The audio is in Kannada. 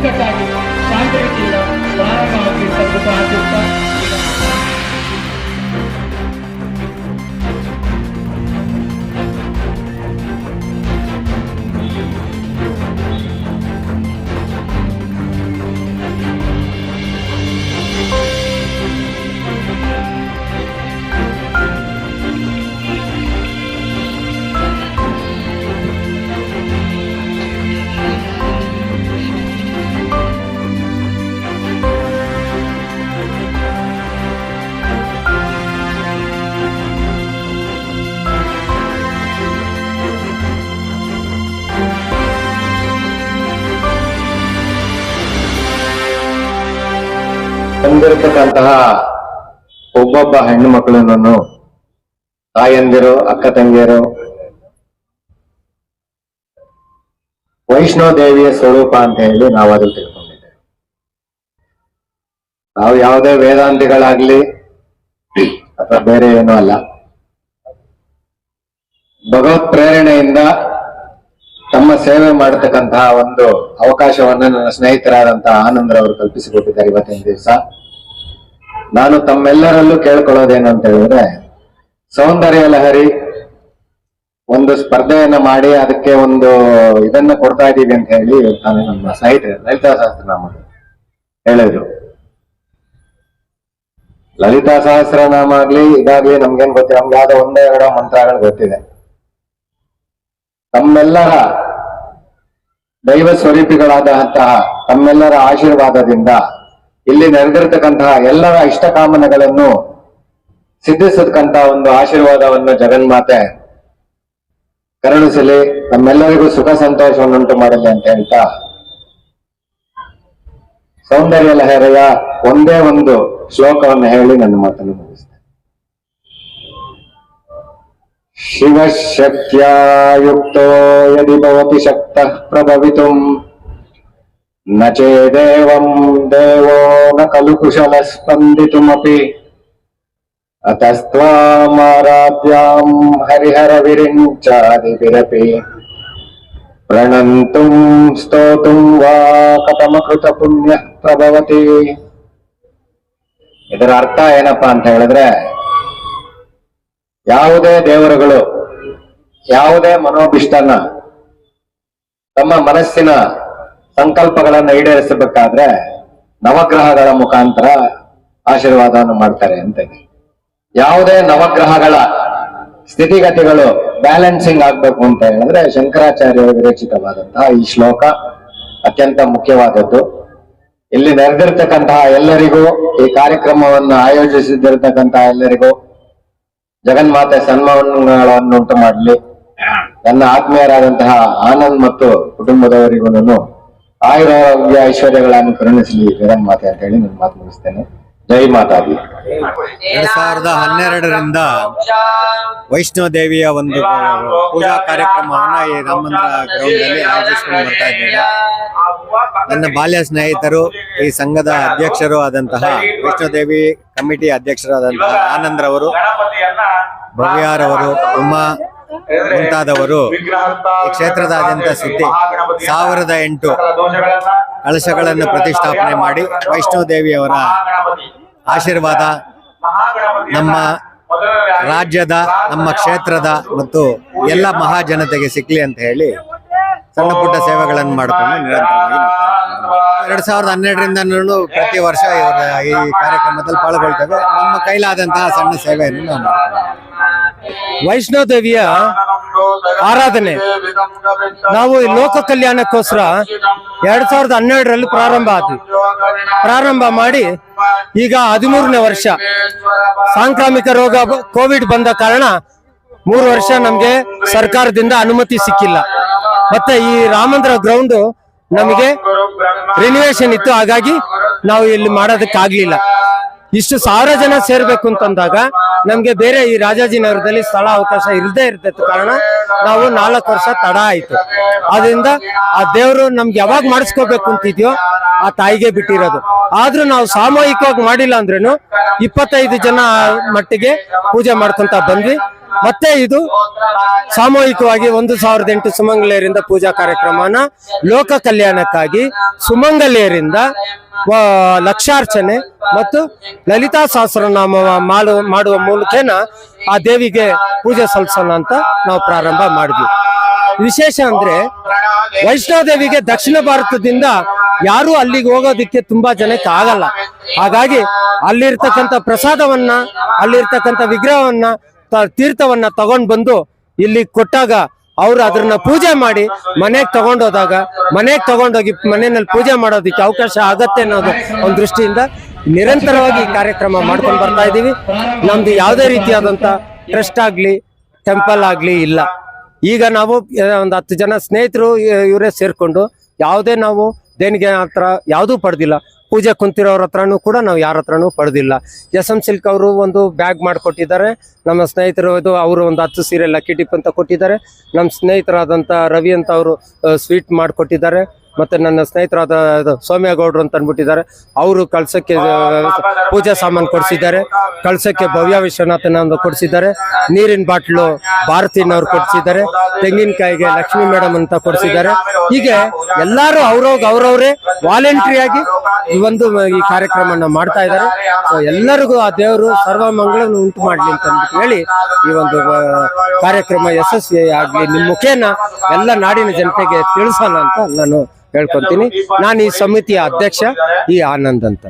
ticket ಬಂದಿರತಕ್ಕಂತಹ ಒಬ್ಬೊಬ್ಬ ಹೆಣ್ಣು ಮಕ್ಕಳನ್ನು ತಾಯಂದಿರು, ಅಕ್ಕ ತಂಗಿಯರು, ವೈಷ್ಣೋ ದೇವಿಯ ಸ್ವರೂಪ ಅಂತ ಹೇಳಿ ನಾವು ಅದು ತಿಳ್ಕೊಂಡಿದ್ದೇವೆ. ನಾವು ಯಾವುದೇ ವೇದಾಂತಿಗಳಾಗ್ಲಿ ಅಥವಾ ಬೇರೆ ಏನೂ ಅಲ್ಲ. ಭಗವತ್ ಪ್ರೇರಣೆಯಿಂದ ತಮ್ಮ ಸೇವೆ ಮಾಡತಕ್ಕಂತಹ ಒಂದು ಅವಕಾಶವನ್ನ ನನ್ನ ಸ್ನೇಹಿತರಾದಂತಹ ಕಲ್ಪಿಸಿ ಕಲ್ಪಿಸಿಕೊಟ್ಟಿದ್ದಾರೆ ಇವತ್ತಿನ ದಿವಸ. ನಾನು ತಮ್ಮೆಲ್ಲರಲ್ಲೂ ಕೇಳ್ಕೊಳ್ಳೋದೇನು ಅಂತ ಹೇಳಿದ್ರೆ, ಸೌಂದರ್ಯ ಲಹರಿ ಒಂದು ಸ್ಪರ್ಧೆಯನ್ನ ಮಾಡಿ ಅದಕ್ಕೆ ಒಂದು ಇದನ್ನ ಕೊಡ್ತಾ ಇದ್ದೀವಿ ಅಂತ ಹೇಳಿ ನಾನು ನಮ್ಮ ಸ್ನೇಹಿತರೆ, ಲಲಿತಾ ಸಹಸ್ರನಾಮ ಹೇಳಿದ್ರು. ಲಲಿತಾ ಸಹಸ್ರನಾಮ ಆಗ್ಲಿ ಇದಾಗ್ಲಿ ನಮ್ಗೇನ್ ಗೊತ್ತಿಲ್ಲ, ನಮ್ಗೆ ಯಾವ್ದೋ ಒಂದೇ ಎರಡೋ ಮಂತ್ರಗಳು ಗೊತ್ತಿದೆ. ತಮ್ಮೆಲ್ಲರ ದೈವ ಸ್ವರೂಪಿಗಳಾದಂತಹ ತಮ್ಮೆಲ್ಲರ ಆಶೀರ್ವಾದದಿಂದ ಇಲ್ಲಿ ನೆರೆದಿರ್ತಕ್ಕಂತಹ ಎಲ್ಲರ ಇಷ್ಟಕಾಮನೆಗಳನ್ನು ಸಿದ್ಧಿಸತಕ್ಕಂತ ಒಂದು ಆಶೀರ್ವಾದವನ್ನು ಜಗನ್ಮಾತೆ ಕರುಣಿಸಲಿ. ನಮ್ಮೆಲ್ಲರಿಗೂ ಸುಖ ಸಂತೋಷವನ್ನುಂಟು ಮಾಡಲಿ ಅಂತ ಹೇಳ್ತಾ. ಸೌಂದರ್ಯ ಲಹರಿಯ ಒಂದೇ ಒಂದು ಶ್ಲೋಕವನ್ನು ಹೇಳಿ ನನ್ನ ಮಾತನ್ನು ಮುಗಿಸ್ತೇನೆ. ಭವತಿ ಶಕ್ತಃ ಪ್ರಭವಿತುಂ ನ ಚೇದೇವಂ ದೇವೋ ನ ಖಲು ಕುಶಲ ಸ್ಪಂದಿತುಮಪಿ ಅತಸ್ತ್ವಾಮಾರಾಧ್ಯಾಂ ಹರಿಹರ ವಿರಿಂಚಾದಿಭಿರಪಿ ಪ್ರಣಂತುಂ ಸ್ತೋತುಂ ವಾ ಕಥಮಕೃತ ಪುಣ್ಯ ಪ್ರಭವತಿ ಇದರ ಅರ್ಥ ಏನಪ್ಪಾ ಅಂತ ಹೇಳಿದ್ರೆ ಯಾವುದೇ ದೇವರುಗಳು, ಯಾವುದೇ ಮನೋಭಿಷ್ಟನ ತಮ್ಮ ಮನಸ್ಸಿನ ಸಂಕಲ್ಪಗಳನ್ನ ಈಡೇರಿಸಬೇಕಾದ್ರೆ ನವಗ್ರಹಗಳ ಮುಖಾಂತರ ಆಶೀರ್ವಾದವನ್ನು ಮಾಡ್ತಾರೆ ಅಂತ. ಯಾವುದೇ ನವಗ್ರಹಗಳ ಸ್ಥಿತಿಗತಿಗಳು ಬ್ಯಾಲೆನ್ಸಿಂಗ್ ಆಗ್ಬೇಕು ಅಂತ ಹೇಳಿದ್ರೆ ಶಂಕರಾಚಾರ್ಯ ವಿರಚಿತವಾದಂತಹ ಈ ಶ್ಲೋಕ ಅತ್ಯಂತ ಮುಖ್ಯವಾದದ್ದು ಇಲ್ಲಿ ನೆರೆದಿರ್ತಕ್ಕಂತಹ ಎಲ್ಲರಿಗೂ ಈ ಕಾರ್ಯಕ್ರಮವನ್ನು ಆಯೋಜಿಸಿದ್ದಿರತಕ್ಕಂತಹ ಎಲ್ಲರಿಗೂ ಜಗನ್ಮಾತೆ ಸನ್ಮಾನಗಳನ್ನುಂಟು ಮಾಡಲಿ. ನನ್ನ ಆತ್ಮೀಯರಾದಂತಹ ಆನಂದ್ ಮತ್ತು ಕುಟುಂಬದವರಿಗೂ ಆಯುರಾರೋಗ್ಯ ಐಶ್ವರ್ಯಗಳನ್ನು ಕರುಣಿಸಲಿ, ಜಗನ್ಮಾತೆ ಅಂತ ಹೇಳಿ ನನ್ನ ಮಾತು ಮುಗಿಸ್ತೇನೆ. ಜೈ ಮಾತಾ ಎರಡ್ ಸಾವಿರದ ಹನ್ನೆರಡರಿಂದ ವೈಷ್ಣವ ದೇವಿಯ ಒಂದು ಪೂಜಾ ಕಾರ್ಯಕ್ರಮವನ್ನ ಈ ರಾಮ ಗ್ರೌಂಡ್ ಅಲ್ಲಿ ಆಯೋಜಿಸಿಕೊಂಡು ಬರ್ತಾ ಇದ್ದೇವೆ ನನ್ನ ಬಾಲ್ಯ ಸ್ನೇಹಿತರು, ಈ ಸಂಘದ ಅಧ್ಯಕ್ಷರು ಆದಂತಹ ವೈಷ್ಣೋದೇವಿ ಕಮಿಟಿ ಅಧ್ಯಕ್ಷರಾದಂತಹ ಆನಂದ್ರವರು ಭವ್ಯಾರವರು ಉಮಾ ಮುಂತಾದವರು ಈ ಕ್ಷೇತ್ರದಾದ್ಯಂತ ಸುದ್ದಿ ಸಾವಿರದ ಎಂಟು ಕಳಶಗಳನ್ನು ಪ್ರತಿಷ್ಠಾಪನೆ ಮಾಡಿ ವೈಷ್ಣೋ ದೇವಿಯವರ ಆಶೀರ್ವಾದ ನಮ್ಮ ರಾಜ್ಯದ, ನಮ್ಮ ಕ್ಷೇತ್ರದ ಮತ್ತು ಎಲ್ಲ ಮಹಾಜನತೆಗೆ ಸಿಕ್ಲಿ ಅಂತ ಹೇಳಿ ಸಣ್ಣ ಪುಟ್ಟ ಸೇವೆಗಳನ್ನು ಮಾಡಿಕೊಂಡು ನಿರಂತರವಾಗಿ ಎರಡ್ ಸಾವಿರದ ಹನ್ನೆರಡರಿಂದ ಪ್ರತಿ ವರ್ಷ ಇವರ ಈ ಕಾರ್ಯಕ್ರಮದಲ್ಲಿ ಪಾಲ್ಗೊಳ್ತೇವೆ. ನಮ್ಮ ಕೈಲಾದಂತಹ ಸಣ್ಣ ಸೇವೆಯನ್ನು ನಾವು ಮಾಡ್ತೇವೆ. ವೈಷ್ಣವ ದೇವಿಯ ಆರಾಧನೆ. ನಾವು ಲೋಕ ಕಲ್ಯಾಣಕ್ಕೋಸ್ಕರ ಎರಡ್ ಸಾವಿರದ ಹನ್ನೆರಡರಲ್ಲಿ ಪ್ರಾರಂಭ ಆದ್ವಿ. ಪ್ರಾರಂಭ ಮಾಡಿ ಈಗ ಹದಿಮೂರನೇ ವರ್ಷ. ಸಾಂಕ್ರಾಮಿಕ ರೋಗ ಕೋವಿಡ್ ಬಂದ ಕಾರಣ ಮೂರು ವರ್ಷ ನಮ್ಗೆ ಸರ್ಕಾರದಿಂದ ಅನುಮತಿ ಸಿಕ್ಕಿಲ್ಲ. ಮತ್ತೆ ಈ ರಾಮಂದ್ರ ಗ್ರೌಂಡ್ ನಮಗೆ ರಿನಿವೇಶನ್ ಇತ್ತು. ಹಾಗಾಗಿ ನಾವು ಇಲ್ಲಿ ಮಾಡೋದಕ್ಕಾಗ್ಲಿಲ್ಲ. ಇಷ್ಟು ಸಾವಿರ ಜನ ಸೇರ್ಬೇಕು ಅಂತಂದಾಗ ನಮ್ಗೆ ಬೇರೆ ಈ ರಾಜಾಜಿನಗರದಲ್ಲಿ ಸ್ಥಳ ಅವಕಾಶ ಇರದೇ ಇರ್ತೈತೆ ಕಾರಣ ನಾವು ನಾಲ್ಕು ವರ್ಷ ತಡ ಆಯ್ತು. ಆದ್ರಿಂದ ಆ ದೇವರು ನಮ್ಗೆ ಯಾವಾಗ ಮಾಡಿಸ್ಕೋಬೇಕು ಅಂತಿದ್ಯೋ ಆ ತಾಯಿಗೆ ಬಿಟ್ಟಿರೋದು. ಆದ್ರೂ ನಾವು ಸಾಮೂಹಿಕವಾಗಿ ಮಾಡಿಲ್ಲ ಅಂದ್ರೇನು, ಇಪ್ಪತ್ತೈದು ಜನ ಮಟ್ಟಿಗೆ ಪೂಜೆ ಮಾಡ್ಕೊಂತ ಬಂದ್ವಿ. ಮತ್ತೆ ಇದು ಸಾಮೂಹಿಕವಾಗಿ ಒಂದು ಸಾವಿರದ ಎಂಟು ಸುಮಂಗಲಿಯರಿಂದ ಪೂಜಾ ಕಾರ್ಯಕ್ರಮನ ಲೋಕ ಕಲ್ಯಾಣಕ್ಕಾಗಿ ಸುಮಂಗಲಿಯರಿಂದ ಲಕ್ಷಾರ್ಚನೆ ಮತ್ತು ಲಲಿತಾ ಸಹಸ್ರನಾಮ ಮಾಡುವ ಮಾಡುವ ಮೂಲಕನ ಆ ದೇವಿಗೆ ಪೂಜೆ ಸಲ್ಲಿಸೋಣ ಅಂತ ನಾವು ಪ್ರಾರಂಭ ಮಾಡಿದ್ವಿ. ವಿಶೇಷ ಅಂದ್ರೆ ವೈಷ್ಣೋದೇವಿಗೆ ದಕ್ಷಿಣ ಭಾರತದಿಂದ ಯಾರು ಅಲ್ಲಿಗೆ ಹೋಗೋದಿಕ್ಕೆ ತುಂಬಾ ಜನಕ್ಕೆ ಆಗಲ್ಲ. ಹಾಗಾಗಿ ಅಲ್ಲಿರ್ತಕ್ಕಂಥ ಪ್ರಸಾದವನ್ನ, ಅಲ್ಲಿರ್ತಕ್ಕಂಥ ವಿಗ್ರಹವನ್ನ ತೀರ್ಥವನ್ನ ತಗೊಂಡ್ ಬಂದು ಇಲ್ಲಿ ಕೊಟ್ಟಾಗ ಅವ್ರು ಅದನ್ನ ಪೂಜೆ ಮಾಡಿ ಮನೆಗೆ ತಗೊಂಡೋದಾಗ ಮನೆಗೆ ತಗೊಂಡೋಗಿ ಮನೆಯಲ್ಲಿ ಪೂಜೆ ಮಾಡೋದಿಕ್ಕೆ ಅವಕಾಶ ಆಗತ್ತೆ ಅನ್ನೋದು ಒಂದು ದೃಷ್ಟಿಯಿಂದ ನಿರಂತರವಾಗಿ ಈ ಕಾರ್ಯಕ್ರಮ ಮಾಡ್ಕೊಂಡು ಬರ್ತಾ ಇದ್ದೀವಿ. ನಮ್ದು ಯಾವುದೇ ರೀತಿಯಾದಂತ ಟ್ರಸ್ಟ್ ಆಗ್ಲಿ, ಟೆಂಪಲ್ ಆಗ್ಲಿ ಇಲ್ಲ. ಈಗ ನಾವು ಒಂದು ಹತ್ತು ಜನ ಸ್ನೇಹಿತರು ಇವರೇ ಸೇರ್ಕೊಂಡು ಯಾವುದೇ ನಾವು ದೇಣಿಗೆ ಹತ್ರ ಯಾವುದೂ ಪಡೆದಿಲ್ಲ. ಪೂಜೆ ಕುಂತಿರೋರ ಹತ್ರನೂ ಕೂಡ ನಾವು ಯಾರ ಹತ್ರನೂ ಪಡೆದಿಲ್ಲ. ಎಸ್ ಎಂ ಸಿಲ್ಕ್ ಅವರು ಒಂದು ಬ್ಯಾಗ್ ಮಾಡಿಕೊಟ್ಟಿದ್ದಾರೆ. ನಮ್ಮ ಸ್ನೇಹಿತರು ಇದು ಅವರು ಒಂದು ಹತ್ತು ಸೀರೆ ಲಕ್ಕಿ ಟಿಪ್ ಅಂತ ಕೊಟ್ಟಿದ್ದಾರೆ. ನಮ್ಮ ಸ್ನೇಹಿತರಾದಂಥ ರವಿ ಅಂತ ಅವರು ಸ್ವೀಟ್ ಮಾಡಿಕೊಟ್ಟಿದ್ದಾರೆ. ಮತ್ತೆ ನನ್ನ ಸ್ನೇಹಿತರಾದ ಸೌಮ್ಯಗೌಡರು ಅಂತ ಅಂದ್ಬಿಟ್ಟಿದ್ದಾರೆ. ಅವರು ಕಳ್ಸಕ್ಕೆ ಪೂಜಾ ಸಾಮಾನು ಕೊಡಿಸಿದ್ದಾರೆ. ಕಳಸಕ್ಕೆ ಭವ್ಯ ವಿಶ್ವನಾಥನ ಒಂದು ಕೊಡಿಸಿದ್ದಾರೆ. ನೀರಿನ ಬಾಟ್ಲು ಭಾರತಿನವ್ರು ಕೊಡಿಸಿದ್ದಾರೆ. ತೆಂಗಿನಕಾಯಿಗೆ ಲಕ್ಷ್ಮಿ ಮೇಡಮ್ ಅಂತ ಕೊಡಿಸಿದ್ದಾರೆ. ಹೀಗೆ ಎಲ್ಲರೂ ಅವ್ರವ್ಗ ಅವ್ರವ್ರೇ ವಾಲಂಟ್ರಿಯಾಗಿ ಈ ಒಂದು, ಈ ಕಾರ್ಯಕ್ರಮನ ಮಾಡ್ತಾ ಇದ್ದಾರೆ. ಎಲ್ಲರಿಗೂ ಆ ದೇವರು ಸರ್ವ ಉಂಟು ಮಾಡಲಿ ಅಂತ ಅಂದ್ಬಿಟ್ಟು ಹೇಳಿ ಈ ಒಂದು ಕಾರ್ಯಕ್ರಮ ಯಶಸ್ವಿ ಆಗಲಿ ನಿಮ್ಮ ಮುಖೇನ ಎಲ್ಲ ನಾಡಿನ ಜನತೆಗೆ ತಿಳಿಸೋಣ ಅಂತ ನಾನು ಹೇಳ್ಕೊಂತೀನಿ. ನಾನು ಈ ಸಮಿತಿಯ ಅಧ್ಯಕ್ಷ ಈ ಆನಂದ್ ಅಂತ.